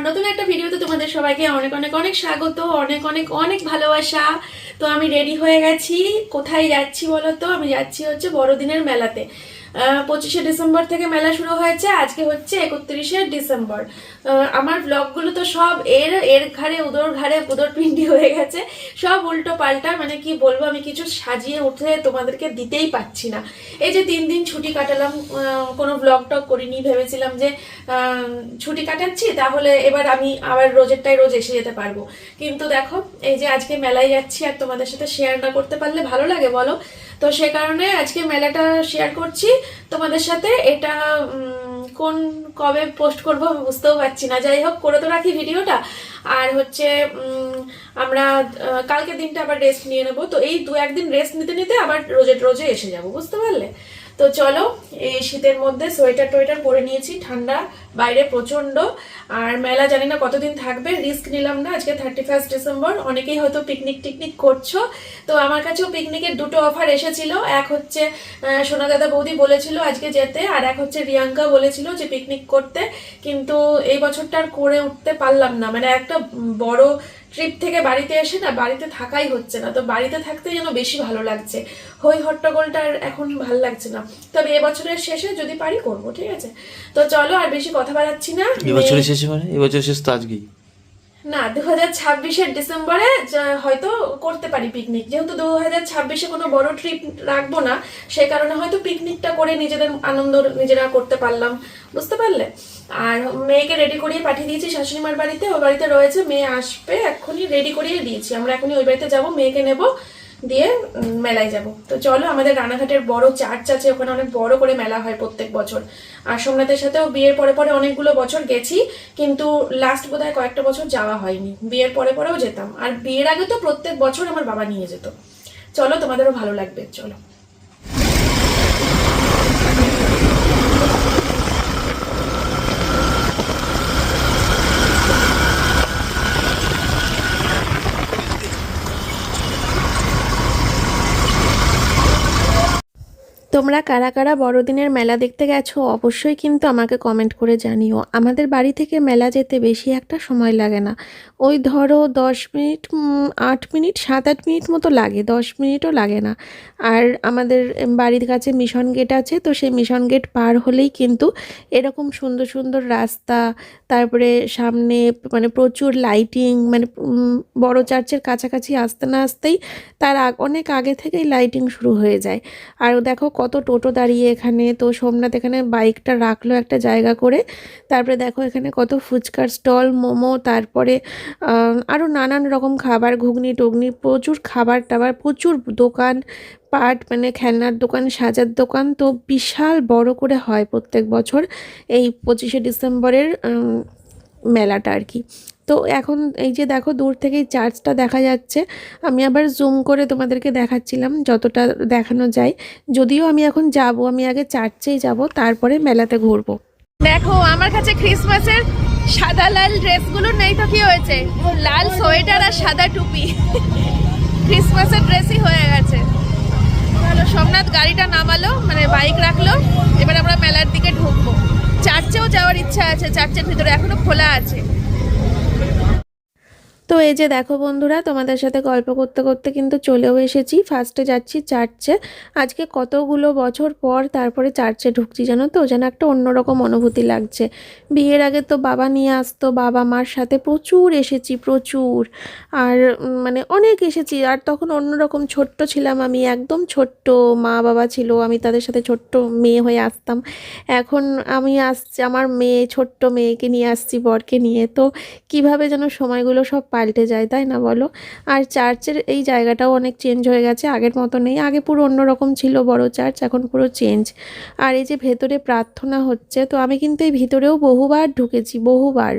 আমার নতুন একটা ভিডিওতে তোমাদের সবাইকে অনেক অনেক অনেক স্বাগত, অনেক অনেক অনেক ভালোবাসা। তো আমি রেডি হয়ে গেছি। কোথায় যাচ্ছি বলো তো? আমি যাচ্ছি হচ্ছে বড়দিনের মেলাতে। পঁচিশে ডিসেম্বর থেকে মেলা শুরু হয়েছে, আজকে হচ্ছে একত্রিশে ডিসেম্বর। আমার ব্লগগুলো তো সব এর এর ঘাড়ে, উদর ঘাড়ে, উদর পিন্ডি হয়ে গেছে। সব উল্টো পাল্টা মানে কি বলব, আমি কিছু সাজিয়ে উঠে তোমাদেরকে দিতেই পাচ্ছি না। এই যে তিন দিন ছুটি কাটালাম কোনো ব্লগ টক করিনি, ভেবেছিলাম যে ছুটি কাটাচ্ছি, তাহলে এবার আমি আবার রোজেরটাই রোজ এসে যেতে পারব। কিন্তু দেখো, এই যে আজকে মেলায় যাচ্ছি আর তোমাদের সাথে শেয়ার না করতে পারলে ভালো লাগে, বলো? তো সে কারণে আজকে মেলাটা শেয়ার করছি। তোমাদের সাথে এটা কোন কবে পোস্ট করব বুঝতেও পারছি না। যাই হোক, করে তো রাখি ভিডিওটা। আর হচ্ছে আমরা কালকে দিনটা আবার রেস্ট নিয়ে নেব। তো এই দু একদিন রেস্ট নিতে নিতে আবার রোজে রোজে এসে যাব, বুঝতে পারলে? তো চলো, এই শীতের মধ্যে সোয়েটার টোয়েটার পরে নিয়েছি, ঠান্ডা, বাইরে প্রচণ্ড আর মেলা জানি না কতদিন থাকবে, রিস্ক নিলাম না, আজকে থার্টি ফার্স্ট ডিসেম্বর অনেকেই হয়তো পিকনিক টিকনিক করছ। তো আমার কাছেও পিকনিকের দুটো অফার এসেছিল। এক হচ্ছে সোনা দাদা বৌদি বলেছিল আজকে যেতে, আর এক হচ্ছে রিয়াঙ্কা বলেছিল যে পিকনিক করতে। কিন্তু এই বছরটা আর করে উঠতে পারলাম না। মানে একটা বড় ট্রিপ থেকে বাড়িতে এসে না বাড়িতে থাকাই হচ্ছে না। তো বাড়িতে থাকতে যেন বেশি ভালো লাগছে। হই হট্টগোলটা আর এখন ভালো লাগছে না। তবে এবছরের শেষে যদি পারি করব ঠিক আছে? তো চলো আর বেশি কথা বাড়াচ্ছি না। এবছরের শেষে মানে? এবছরের শেষ তো আজকেই। না দু হাজার ছাব্বিশের ডিসেম্বরে হয়তো করতে পারি পিকনিক যেহেতু দু হাজার ছাব্বিশে কোনো বড় ট্রিপ রাখব না সেই কারণে হয়তো পিকনিকটা করে নিজেদের আনন্দ নিজেরা করতে পারলাম। বুঝতে পারলে? আর মেয়েকে রেডি করিয়ে পাঠিয়ে দিয়েছি শাশুড়িমার বাড়িতে ওই বাড়িতে রয়েছে, মেয়ে আসবে এখনই রেডি করিয়ে দিয়েছি। আমরা এখনই ওই বাড়িতে যাব, মেয়েকে নেব দিয়ে মেলায় যাব। তো চলো, আমাদের রানাঘাটের বড় চার্চ আছে, ওখানে অনেক বড় করে মেলা হয় প্রত্যেক বছর। আর সোমনাথের সাথেও বিয়ের পরে পরে অনেকগুলো বছর গেছি, কিন্তু লাস্ট বোধহয় কয়েকটা বছর যাওয়া হয়নি। বিয়ের পরে পরেও যেতাম। আর বিয়ের আগে তো প্রত্যেক বছর আমার বাবা নিয়ে যেত। চলো, তোমাদেরও ভালো লাগবে। চলো। তোমরা কারা কারা বড়দিনের মেলা দেখতে গেছো, অবশ্যই কিন্তু আমাকে কমেন্ট করে জানিও। আমাদের বাড়ি থেকে মেলা যেতে বেশি একটা সময় লাগে না। ওই ধরো দশ মিনিট আট মিনিট, সাত আট মিনিট মতো লাগে, দশ মিনিটও লাগে না। আর আমাদের বাড়ির কাছে মিশন গেট আছে, তো সেই মিশন গেট পার হলেই কিন্তু এরকম সুন্দর সুন্দর রাস্তা, তারপরে সামনে মানে প্রচুর লাইটিং মানে বড় চার্চের কাছাকাছি আসতে না আসতেই তার অনেক আগে থেকেই লাইটিং শুরু হয়ে যায়। আর দেখো কত টোটো দাঁড়িয়ে এখানে, তো সোমনাথ এখানে বাইকটা রাখল একটা জায়গা করে। তারপরে দেখো এখানে কত ফুচকার স্টল, মোমো, তারপরে আরও নানান রকম খাবার, ঘুগনি, টুগনি, প্রচুর খাবার টাবার প্রচুর দোকান, পাট মানে খেলনার দোকান, সাজার দোকান, তো বিশাল বড় করে হয় প্রত্যেক বছর এই পঁচিশে ডিসেম্বরের মেলাটা আর কি। তো এখন এই যে দেখো দূর থেকেই চার্চটা দেখা যাচ্ছে। আমি আবার জুম করে তোমাদেরকে দেখাচ্ছিলাম যতটা দেখানো যায়। যদিও আমি এখন যাব, আমি আগে চার্চেই যাব, তারপরে মেলাতে ঘুরবো। দেখো, আমার কাছে ক্রিসমাসের সাদা লাল ড্রেসগুলো নেই তো কি হয়েছে? লাল সোয়েটার আর সাদা টুপি। ক্রিসমাসের ড্রেসই হয়ে গেছে। চলো, সোমনাথ গাড়িটা নামালো মানে বাইক রাখল, এবার আমরা মেলার দিকে ঢুকবো। চার্চেও যাওয়ার ইচ্ছা আছে চার্চের ভিতরে এখনও খোলা আছে। তো এই যে দেখো বন্ধুরা, তোমাদের সাথে গল্প করতে করতে কিন্তু চলেও এসেছি। ফার্স্টে যাচ্ছি চার্চে আজকে কতগুলো বছর পর তারপরে চার্চে ঢুকছি জানো তো? যেন একটা অন্যরকম অনুভূতি লাগছে। বিয়ের আগে তো বাবা নিয়ে আসতো, বাবা মার সাথে প্রচুর এসেছি, প্রচুর। আর মানে অনেক এসেছি। আর তখন অন্যরকম ছোট্ট ছিলাম আমি, একদম ছোট্ট মা বাবা ছিল। আমি তাদের সাথে ছোট্ট মেয়ে হয়ে আসতাম। এখন আমি আসছি, আমার মেয়ে, ছোট্ট মেয়েকে নিয়ে আসছি, বরকে নিয়ে। তো কীভাবে যেন সময়গুলো সব পাল্টে যায়, তাই না বলো? আর চার্চের এই জায়গাটাও অনেক চেঞ্জ হয়ে গেছে, আগের মতো নেই। আগে পুরো অন্যরকম ছিল বড় চার্চ, এখন পুরো চেঞ্জ আর এই যে ভেতরে প্রার্থনা হচ্ছে, তো আমি কিন্তু এই ভিতরেও বহুবার ঢুকেছি, বহুবার।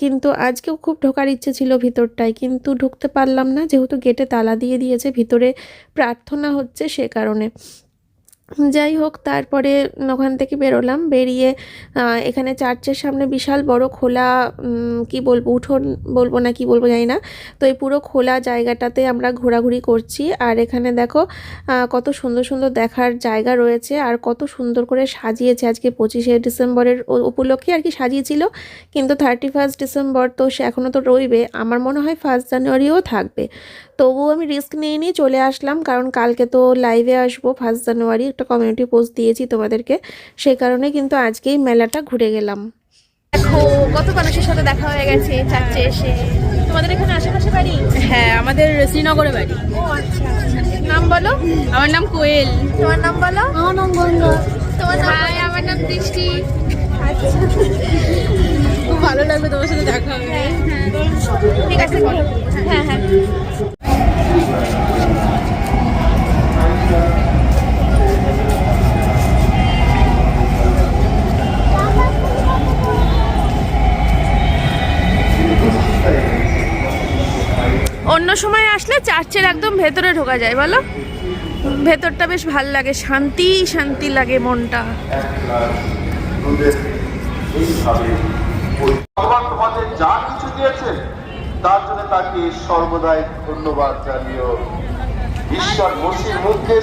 কিন্তু আজকেও খুব ঢোকার ইচ্ছে ছিল ভিতরটায়, কিন্তু ঢুকতে পারলাম না, যেহেতু গেটে তালা দিয়ে দিয়েছে, ভিতরে প্রার্থনা হচ্ছে সে কারণে। যাই হোক, তারপরে ওখান থেকে বেরোলাম। বেরিয়ে এখানে চার্চের সামনে বিশাল বড় খোলা কি বলব, উঠোন বলব না কি বলব জানি না। তো এই পুরো খোলা জায়গাটাতে আমরা ঘোরাঘুরি করছি। আর এখানে দেখো কত সুন্দর সুন্দর দেখার জায়গা রয়েছে। আর কত সুন্দর করে সাজিয়েছে আজকে পঁচিশে ডিসেম্বরের উপলক্ষে আর কি সাজিয়েছিল। কিন্তু থার্টি ফার্স্ট ডিসেম্বর তো সে এখনও তো রইবে। আমার মনে হয় ফার্স্ট জানুয়ারিও থাকবে। তবুও আমি রিস্ক নিয়ে নিয়ে চলে আসলাম। কারণ কালকে তো লাইভে আসব ফার্স্ট জানুয়ারি একটা কমিউনিটি পোস্ট দিয়েছি তোমাদেরকে। সেই কারণে কিন্তু আজকেই মেলাটা ঘুরে গেলাম। দেখো কত মানুষের সাথে দেখা হয়ে গেছে চার্চে এসে। তোমাদের এখানে আশেপাশে বাড়ি? হ্যাঁ আমাদের শ্রীনগরে বাড়ি। ও আচ্ছা নাম বলো? আমার নাম কোয়েল। তোমার নাম বলো? আমার নাম গঙ্গা। তোমার নাম আমার নাম বৃষ্টি খুব ভালো লাগবে তোমার সাথে দেখা হবে ঠিক আছে বলো। হ্যাঁ হ্যাঁ। চার্চের একদম ভেতরে ঢোকা যায়, বলো? ভেতরটা বেশ ভালো লাগে, শান্তি শান্তি লাগে মনটা। তার জন্য তাকে সর্বদাই ধন্যবাদ ঈশ্বর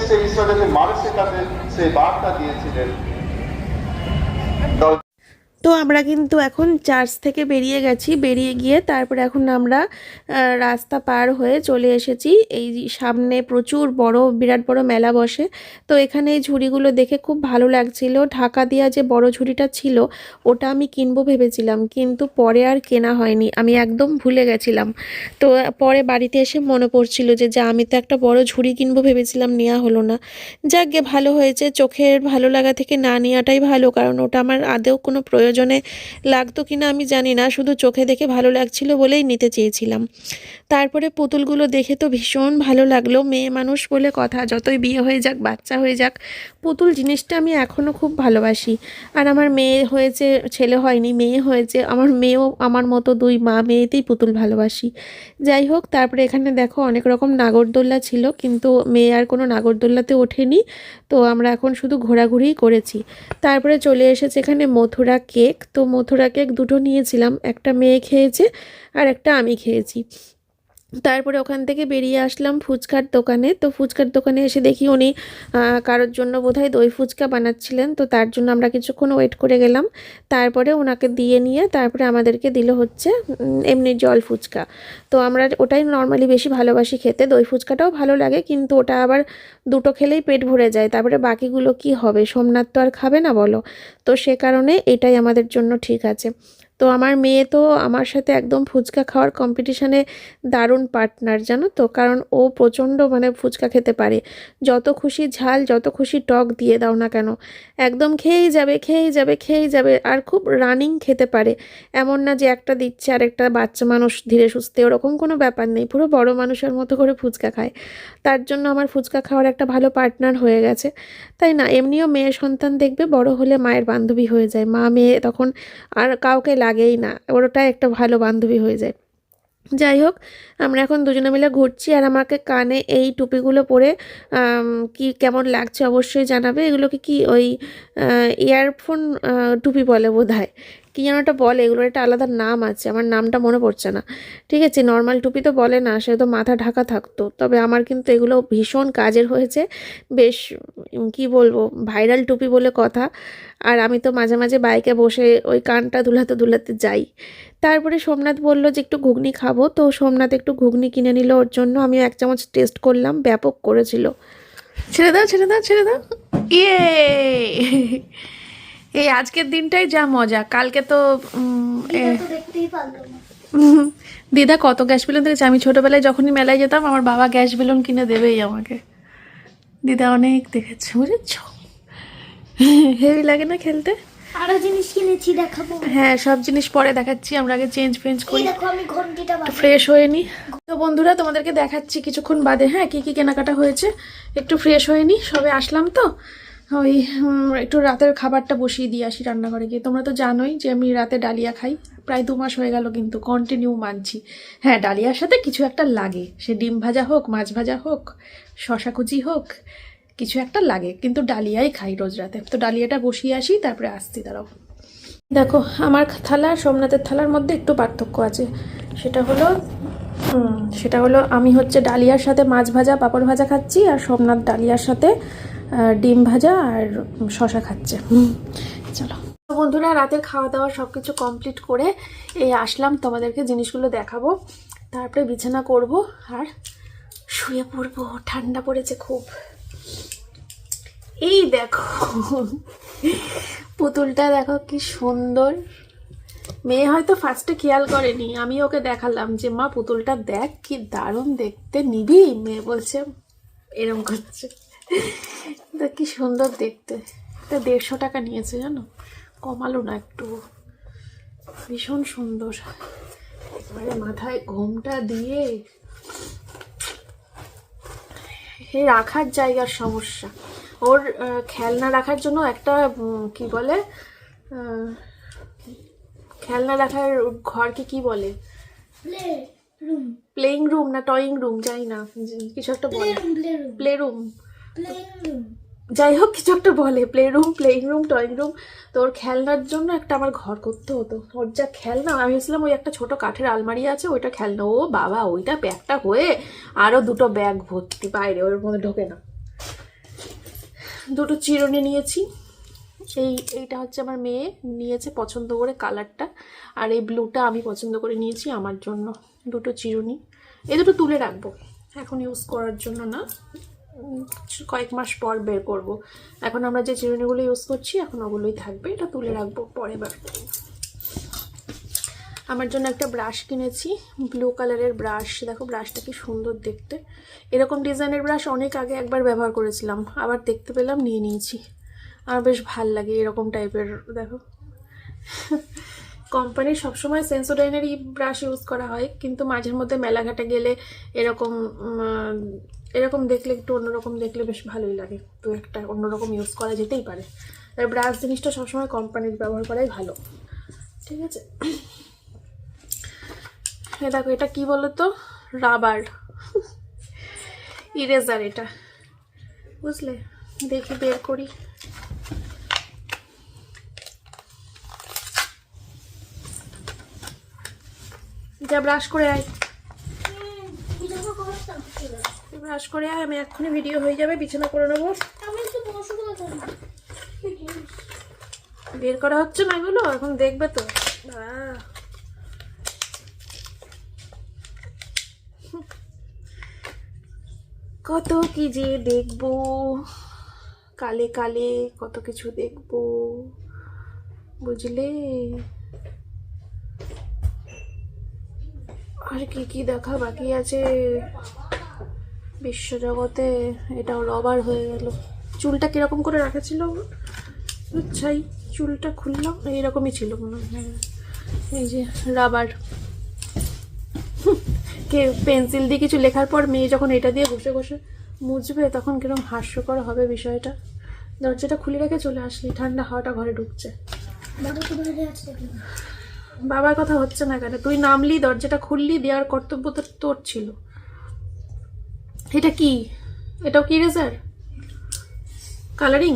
সেই ঈশ্বরের মানুষের কাছে সেই বার্তা দিয়েছিলেন। তো আমরা কিন্তু এখন চার্চ থেকে বেরিয়ে গেছি। বেরিয়ে গিয়ে তারপরে এখন আমরা রাস্তা পার হয়ে চলে এসেছি। এই সামনে প্রচুর বড়, বিরাট বড় মেলা বসে। তো এখানে এই ঝুড়িগুলো দেখে খুব ভালো লাগছিল। ঢাকা দেওয়া যে বড় ঝুড়িটা ছিল, ওটা আমি কিনবো ভেবেছিলাম। কিন্তু পরে আর কেনা হয়নি। আমি একদম ভুলে গেছিলাম। তো পরে বাড়িতে এসে মনে পড়ছিল যে, যা, আমি তো একটা বড় ঝুড়ি কিনবো ভেবেছিলাম, নেওয়া হলো না। যাক ভালো হয়েছে। চোখের ভালো লাগা থেকে না নেওয়াটাই ভালো, কারণ ওটা আমার আদেও কোনো প্রয়োজনে লাগতো কিনা আমি জানি না, শুধু চোখে দেখে ভালো লাগছিল বলেই নিতে চেয়েছিলাম। তারপরে পুতুলগুলো দেখে তো ভীষণ ভালো লাগল। মেয়ে মানুষ বলে কথা, যতই বিয়ে হয়ে যাক, বাচ্চা হয়ে যাক, পুতুল জিনিসটা আমি এখনও খুব ভালোবাসি। আর আমার মেয়ে হয়েছে, ছেলে হয়নি, মেয়ে হয়েছে, আমার মেয়েও আমার মতো দুই মা মেয়েতেই পুতুল ভালোবাসি। যাই হোক, তারপরে এখানে দেখো অনেক রকম নাগরদোল্লা ছিল, কিন্তু মেয়ে আর কোনো নাগরদোল্লাতে ওঠেনি। তো আমরা এখন শুধু ঘোরাঘুরিই করেছি। তারপরে চলে এসেছে এখানে মথুরা কেক তো মথুরা কেক দুটো নিয়েছিলাম। একটা মেয়ে খেয়েছে আর একটা আমি খেয়েছি। তারপরে ওখান থেকে বেরিয়ে আসলাম ফুচকার দোকানে। তো ফুচকার দোকানে এসে দেখি উনি কারোর জন্য বোধহয় দই ফুচকা বানাচ্ছিলেন। তো তার জন্য আমরা কিছুক্ষণ ওয়েট করে গেলাম। তারপরে ওনাকে দিয়ে নিয়ে তারপরে আমাদেরকে দিল হচ্ছে এমনি জল ফুচকা। তো আমরা ওটাই নর্মালি বেশি ভালোবাসি খেতে। দই ফুচকাটাও ভালো লাগে, কিন্তু ওটা আবার দুটো খেলেই পেট ভরে যায়। তারপরে বাকিগুলো কি হবে? সোমনাথ তো আর খাবে না বলো। তো সে কারণে এটাই আমাদের জন্য ঠিক আছে। তো আমার মেয়ে তো আমার সাথে একদম ফুচকা খাওয়ার কম্পিটিশানে দারুণ পার্টনার জানো তো? কারণ ও প্রচণ্ড মানে ফুচকা খেতে পারে। যত খুশি ঝাল, যত খুশি টক দিয়ে দাও না কেন, একদম খেয়েই যাবে খেয়েই যাবে খেয়েই যাবে আর খুব রানিং খেতে পারে। এমন না যে একটা দিচ্ছে আর একটা বাচ্চা মানুষ ধীরে সুস্থে, ওরকম কোনো ব্যাপার নেই। পুরো বড় মানুষের মতো করে ফুচকা খায়। তার জন্য আমার ফুচকা খাওয়ার একটা ভালো পার্টনার হয়ে গেছে। তাই না? এমনিও মেয়ে সন্তান দেখবে, বড় হলে মায়ের বান্ধবী হয়ে যায়। মা মেয়ে তখন আর কাউকে লাগেই না ওটাই একটা ভালো বান্ধবী হয়ে যায়। যাই হোক, আমরা এখন দুজনে মিলে ঘুরছি আর আমাকে কানে এই টুপিগুলো পরে কি কেমন লাগছে অবশ্যই জানাবে। এগুলোকে কি ওই ইয়ারফোন টুপি বলে বোধ হয় কী যেন একটা বলে, এগুলোর একটা আলাদা নাম আছে, আমার নামটা মনে পড়ছে না। ঠিক আছে নর্মাল টুপি তো বলে না সে তো মাথা ঢাকা থাকতো। তবে আমার কিন্তু এগুলো ভীষণ কাজের হয়েছে, বেশ কি বলব ভাইরাল টুপি বলে কথা। আর আমি তো মাঝে মাঝে বাইকে বসে ওই কানটা দুলাতে দুলাতে যাই। তারপরে সোমনাথ বলল যে, একটু ঘুগনি খাব। তো সোমনাথ একটু ঘুগনি কিনে নিল ওর জন্য আমি এক চামচ টেস্ট করলাম, ব্যাপক করেছিল। ছেড়ে দাও ছেড়ে দাও ছেড়ে দাও। ইয়ে! এই আজকের দিনটাই যা মজা। কালকে তো দিদা কত গ্যাস বেলুন দেখেছে আমি ছোটবেলায় যখনই মেলায় যেতাম আমার বাবা গ্যাস বেলুন কিনে দেবেই আমাকে। দিদা অনেক দেখেছে বুঝেছ? হেভি লাগে না খেলতে? আরও জিনিস কিনেছি দেখাবো। হ্যাঁ সব জিনিস পরে দেখাচ্ছি আমরা আগে চেঞ্জ ফেঞ্জ করি। ফ্রেশ হয়ে নি। তো বন্ধুরা তোমাদেরকে দেখাচ্ছি কিছুক্ষণ বাদে। হ্যাঁ কি কি কেনাকাটা হয়েছে? একটু ফ্রেশ হয়ে নি সবে আসলাম তো। ওই একটু রাতের খাবারটা বসিয়ে দিয়ে আসি রান্নাঘরে গিয়ে। তোমরা তো জানোই যে আমি রাতে ডালিয়া খাই। প্রায় দু মাস হয়ে গেল কিন্তু কন্টিনিউ মানছি। হ্যাঁ ডালিয়ার সাথে কিছু একটা লাগে। সে ডিম ভাজা হোক, মাছ ভাজা হোক শশা কুচি হোক, কিছু একটা লাগে। কিন্তু ডালিয়াই খাই রোজ রাতে। তো ডালিয়াটা বসিয়ে আসি, তারপরে আসছি, দাঁড়াও। দেখো, আমার থালা আর সোমনাথের থালার মধ্যে একটু পার্থক্য আছে। সেটা হলো সেটা হলো আমি হচ্ছে ডালিয়ার সাথে মাছ ভাজা, পাঁপড় ভাজা খাচ্ছি আর সোমনাথ ডালিয়ার সাথে ডিম ভাজা আর শশা খাচ্ছে। চলো। বন্ধুরা, রাতের খাওয়া দাওয়া সব কিছু কমপ্লিট করে এই আসলাম, তোমাদেরকে জিনিসগুলো দেখাবো। তারপরে বিছানা করব আর শুয়ে পড়ব। ঠান্ডা পড়েছে খুব। এই দেখো, পুতুলটা দেখো কি সুন্দর। মেয়ে হয়তো ফার্স্টে খেয়াল করেনি, আমি ওকে দেখালাম যে, মা, পুতুলটা দেখ, কি দারুণ দেখতে নিবি? মেয়ে বলছে, এরম করছে। কি সুন্দর দেখতে। এটা দেড়শো টাকা নিয়েছে জানো? কমালো না একটু। ভীষণ সুন্দর। এবারে মাথায় ঘোমটা দিয়ে এই রাখার জায়গার সমস্যা। ওর খেলনা রাখার জন্য একটা কি বলে খেলনা রাখার ঘরকে কি বলে? প্লেইং রুম না টয়িং রুম জানি না। কিছু একটা বলে। প্লে রুম যাই হোক, কিছু একটা বলে। Play room playing room toying room তো ওর খেলনার জন্য একটা আমার ঘর করতে হতো। ওর যা খেলনা, আমি ভেবেছিলাম ওই একটা ছোট কাঠের আলমারি আছে, ওইটা খেলনা। ও বাবা, ওইটা ব্যাগটা হয়ে আরও দুটো ব্যাগ ভর্তি। বাইরে ওর মধ্যে ঢোকে না। দুটো চিরুনি নিয়েছি। এই, এইটা হচ্ছে আমার মেয়ে, নিয়েছে পছন্দ করে কালারটা। আর এই ব্লুটা আমি পছন্দ করে নিয়েছি আমার জন্য। দুটো চিরুনি। এই দুটো তুলে রাখব। এখন ইউজ করার জন্য না। কয়েক মাস পর বের করব। এখন আমরা যে চিরুনিগুলো ইউজ করছি, এখন ওগুলোই থাকবে। এটা তুলে রাখব পরে বার। আমার জন্য একটা ব্রাশ কিনেছি ব্লু কালারের ব্রাশ দেখো ব্রাশটা কি সুন্দর দেখতে। এরকম ডিজাইনের ব্রাশ অনেক আগে একবার ব্যবহার করেছিলাম, আবার দেখতে পেলাম, নিয়ে নিয়েছি। আমার বেশ ভালো লাগে এরকম টাইপের দেখো। কোম্পানির সবসময় সেন্সোডাইনেরই ব্রাশ ইউজ করা হয়, কিন্তু মাঝের মধ্যে মেলাঘাটে গেলে এরকম এরকম দেখলে একটু অন্যরকম দেখলে বেশ ভালোই লাগে। তো একটা অন্যরকম ইউজ করা যেতেই পারে। আর ব্রাশ জিনিসটা সবসময় কোম্পানির ব্যবহার করাই ভালো। ঠিক আছে? এ দেখো, এটা কি বলো তো রাবার। ইরেজার এটা। বুঝলে? দেখি বের করি। যা ব্রাশ করে আয়। ব্রাশ করে আমি এক্ষুনি ভিডিও হয়ে যাবে বিছানা করে নেব বের করা হচ্ছে না এগুলো? এখন দেখবে তো। কত কি যে দেখব। কালে কালে কত কিছু দেখব। বুঝলে? আর কি কি দেখা বাকি আছে? বিশ্বজগতে এটাও রবার হয়ে গেল। চুলটা কীরকম করে রাখেছিল? আচ্ছাই চুলটা খুললাম এইরকমই ছিল মনে হয়। এই যে রাবার। কে পেন্সিল দিয়ে কিছু লেখার পর মেয়ে যখন এটা দিয়ে ঘষে ঘষে মুছবে, তখন কীরকম হাস্যকর হবে বিষয়টা। দরজাটা খুলে রেখে চলে আসলি, ঠান্ডা হাওয়াটা ঘরে ঢুকছে। বাবার কথা হচ্ছে না কেন? তুই নামলি দরজাটা খুললি দেওয়ার কর্তব্য তো তোর ছিল। এটা কি? এটাও কি রেজার? কালারিং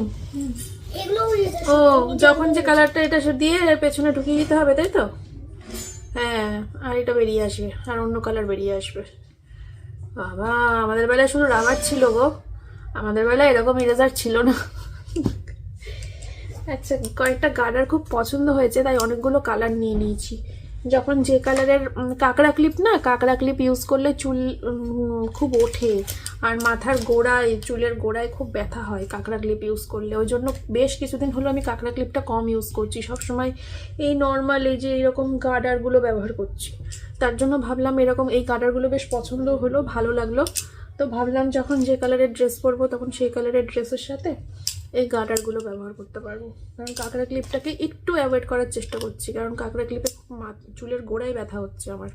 ও যখন যে কালারটা এটা দিয়ে এর পেছনে ঢুকিয়ে দিতে হবে তাই তো? হ্যাঁ আর এটা বেরিয়ে আসবে আর অন্য কালার বেরিয়ে আসবে। বাবা আমাদের বেলায় শুধু রাবার ছিল গো। আমাদের বেলায় এরকম ইরেজার ছিল না। আচ্ছা কয়েকটা গার্ডার খুব পছন্দ হয়েছে, তাই অনেকগুলো কালার নিয়ে নিয়েছি। যখন যে কালারের কাঁকড়া ক্লিপ না, কাঁকড়া ক্লিপ ইউজ করলে চুল খুব ওঠে। আর মাথার গোড়ায়, চুলের গোড়ায় খুব ব্যথা হয় কাঁকড়া ক্লিপ ইউজ করলে। ওই জন্য বেশ কিছুদিন হলো আমি কাঁকড়া ক্লিপটা কম ইউজ করছি। সবসময় এই নর্মাল এই যে এরকম গার্ডারগুলো ব্যবহার করছি। তার জন্য ভাবলাম এরকম এই গার্ডারগুলো বেশ পছন্দ হলো, ভালো লাগল। তো ভাবলাম যখন যে কালারের ড্রেস পরবো, তখন সেই কালারের ড্রেসের সাথে এই গার্ডারগুলো ব্যবহার করতে পারব। কারণ কাঁকড়া ক্লিপটাকে একটু অ্যাভয়েড করার চেষ্টা করছি। কারণ কাঁকড়া ক্লিপে চুলের গোড়ায় ব্যথা হচ্ছে আমার।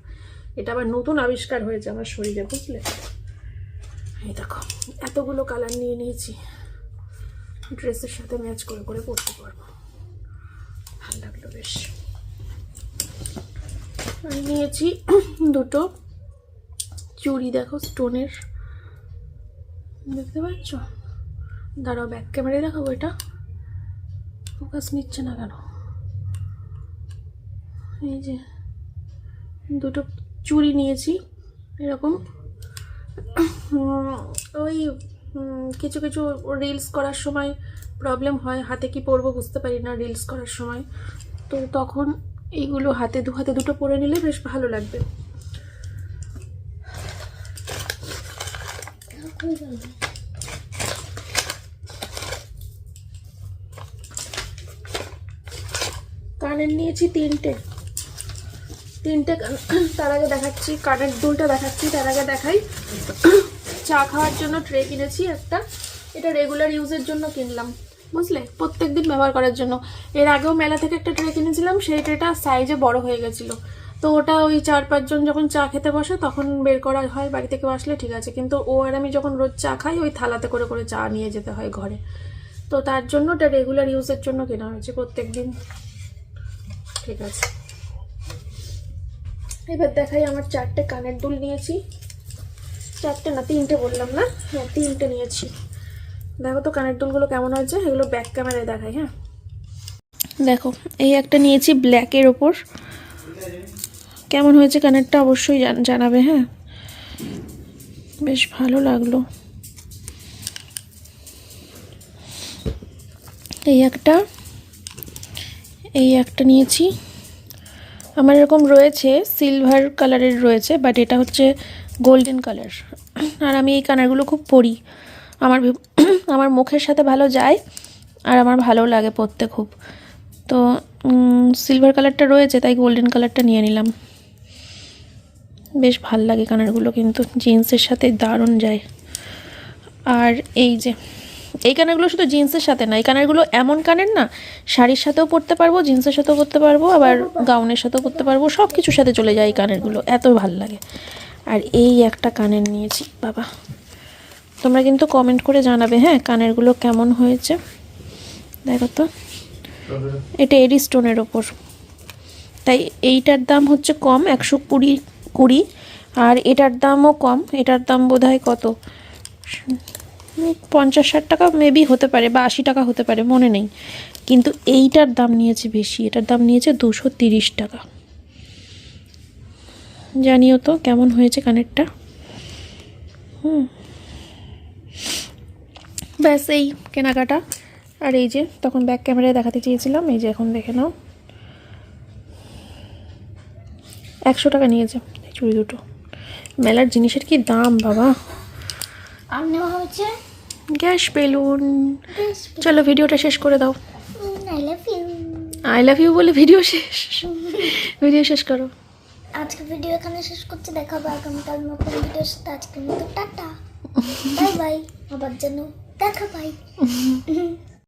এটা আবার নতুন আবিষ্কার হয়েছে আমার শরীরে, বুঝলে? এই দেখো, এতগুলো কালার নিয়ে নিয়েছি। ড্রেসের সাথে ম্যাচ করে করে পরতে পারব। ভালো লাগল বেশ। নিয়েছি দুটো চুড়ি, দেখো স্টোনের দেখতে পাচ্ছ? দাঁড়াও ব্যাক ক্যামেরায় দেখাবো এটা। ফোকাস নিচ্ছে না কেন? এই যে, দুটো চুড়ি নিয়েছি, এরকম। ওই কিছু কিছু রিলস করার সময় প্রবলেম হয়, হাতে কি পরবো বুঝতে পারি না রিলস করার সময়। তো তখন এইগুলো হাতে দু, হাতে দুটো পরে নিলে বেশ ভালো লাগবে হয়ে গেল কানের নিয়েছি তিনটে। তিনটে তার আগে দেখাচ্ছি, কানের দুলটা দেখাচ্ছি, তার আগে দেখাই। চা খাওয়ার জন্য ট্রে কিনেছি একটা। এটা রেগুলার ইউজের জন্য কিনলাম, বুঝলে? প্রত্যেক দিন ব্যবহার করার জন্য। এর আগেও মেলা থেকে একটা ট্রে কিনেছিলাম, সেই ট্রেটা সাইজে বড় হয়ে গেছিল। তো ওটা ওই চার পাঁচজন যখন চা খেতে বসে, তখন বের করা হয় বাড়ি থেকে আসলে ঠিক আছে। কিন্তু ও আর আমি যখন রোজ চা খাই, ওই থালাতে করে করে চা নিয়ে যেতে হয় ঘরে। তো তার জন্য ওটা রেগুলার ইউজের জন্য কেনা হয়েছে প্রত্যেক দিন ঠিক আছে। এবার দেখাই আমার চারটে কানের দুল নিয়েছি। চারটে না, তিনটে বললাম না? হ্যাঁ তিনটে নিয়েছি। দেখো তো কানের দুলগুলো কেমন হয়েছে, এগুলো ব্যাক ক্যামেরায় দেখাই হ্যাঁ। দেখো, এই একটা নিয়েছি ব্ল্যাকের ওপর। কেমন হয়েছে কানেরটা অবশ্যই জানাবে হ্যাঁ। বেশ ভালো লাগল। এই একটা এই একটা নিয়েছি। আমার এরকম রয়েছে সিলভার কালারের রয়েছে বাট এটা হচ্ছে গোল্ডেন কালার আর আমি এই কানারগুলো খুব পরি। আমার আমার মুখের সাথে ভালো যায়, আর আমার ভালো লাগে পরতে খুব। তো সিলভার কালারটা রয়েছে, তাই গোল্ডেন কালারটা নিয়ে নিলাম। বেশ ভালো লাগে কানারগুলো কিন্তু জিন্সের সাথে দারুণ যায়। আর এই যে এই কানেরগুলো শুধু জিন্সের সাথে না, এই কানেরগুলো এমন কানের না, শাড়ির সাথেও পরতে পারব, জিন্সের সাথেও পরতে পারব, আবার গাউনের সাথেও পরতে পারব সব কিছুর সাথে চলে যায় এই কানেরগুলো, এত ভালো লাগে। আর এই একটা কানের নিয়েছি, বাবা। তোমরা কিন্তু কমেন্ট করে জানাবে হ্যাঁ কানেরগুলো কেমন হয়েছে? দেখো তো। এটা এডি স্টোনের ওপর। তাই এইটার দাম হচ্ছে কম, একশো কুড়ি কুড়ি, আর এটার দামও কম, এটার দাম বোধহয় কত? পঞ্চাশ ষাট টাকা মেবি হতে পারে বা আশি টাকা হতে পারে, মনে নেই। কিন্তু এইটার দাম নিয়েছে বেশি, এটার দাম নিয়েছে দুশো তিরিশ টাকা। জানিও তো কেমন হয়েছে কানেরটা? হুম। ব্যাস, এই কেনাকাটা। আর এই যে, তখন ব্যাক ক্যামেরায় দেখাতে চেয়েছিলাম, এই যে এখন দেখে নাও। একশো টাকা নিয়েছে চুড়ি দুটো। মেলার জিনিসের কি দাম, বাবা? আর নেওয়া হয়েছে গ্যাস বেলুন। চলো ভিডিওটা শেষ করে দাও। I love you I love you বলে ভিডিও শেষ। ভিডিও শেষ করো। আজকে ভিডিও এখানে শেষ করছি দেখাবো আগামীকাল নতুন ভিডিওর সাথে। আজকে মতো টাটা। Bye bye. আবার যেন দেখা পাই